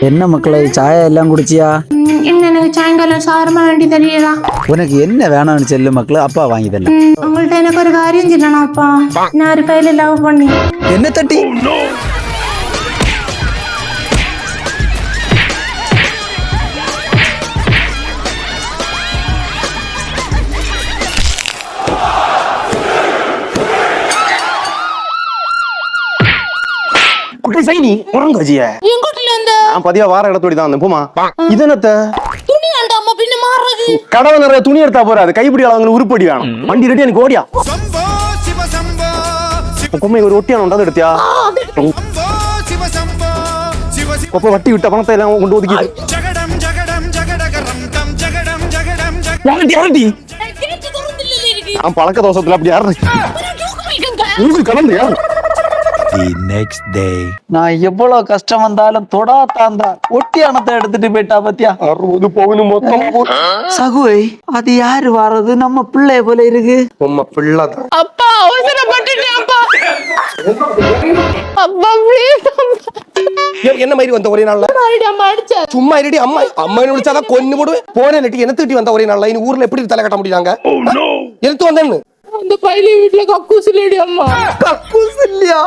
என்ன மக்களே சாயா எல்லாம் குடிச்சியா? என்ன எனக்கு சாயங்காலம் சாரமா வேண்டி தெரியலா உனக்கு என்ன வேணும்னு சொல்லு மக்களே அப்பா வாங்கி தரல உங்கள்ட்ட எனக்கு ஒரு காரியம் சொல்லணும்ப்பா நான் ஒரு கையில லவ் பண்ணி. என்ன தட்டி? குட்டி சைனி உறங்க இந்த நான் பதிவா வார இடத்தோடி தான் வந்தேன். போமா இது என்னத்த? துணி ஆண்டாமா பின்ன மாறுறது? கடவை நிறைய துணி எடுத்தா போறாது கைப்பிடி அளவுங்களுக்கு உருப்படி வேணும். வண்டி ரெடி எனக்கு ஓடியா? சம்போ சிவ சம்போ கொம்மை ஒரு ஒட்டியான உண்டாந்து எடுத்தியா? வட்டி விட்ட பணத்தை எல்லாம் கொண்டு ஒதுக்கி நான் பழக்க தோசத்துல அப்படி யாரு உங்களுக்கு கலந்து யாரு? தி நெக்ஸ்ட் டே நான் எவ்வளவு கஷ்டம் வந்தாலும் தொடா தாந்தா. ஒட்டியானத்தை எடுத்துட்டு போயிட்டா பத்தியா? அறுபது பவுன் மொத்தம். சகுவை அது யாரு வர்றது நம்ம பிள்ளைய போல இருக்கு? உம்ம பிள்ளை தான். அப்பா அவசரப்பட்டுட்டேன் அப்பா அப்பா ப்ளீஸ் என்ன மாதிரி வந்த ஒரே நாள்ல? அம்மா அடிச்சா. சும்மா இருடி அம்மா அம்மா விழிச்சாதான் கொன்னு போடுவேன் போனே நட்டி என்ன திட்டி வந்த ஒரே நாள்ல? இனி ஊர்ல எப்படி தலை கட்ட முடியாங்க எடுத்து வந்தேன்னு. அந்த பையில வீட்டுல கக்கூஸ் அம்மா. கக்கூஸ் இல்லையா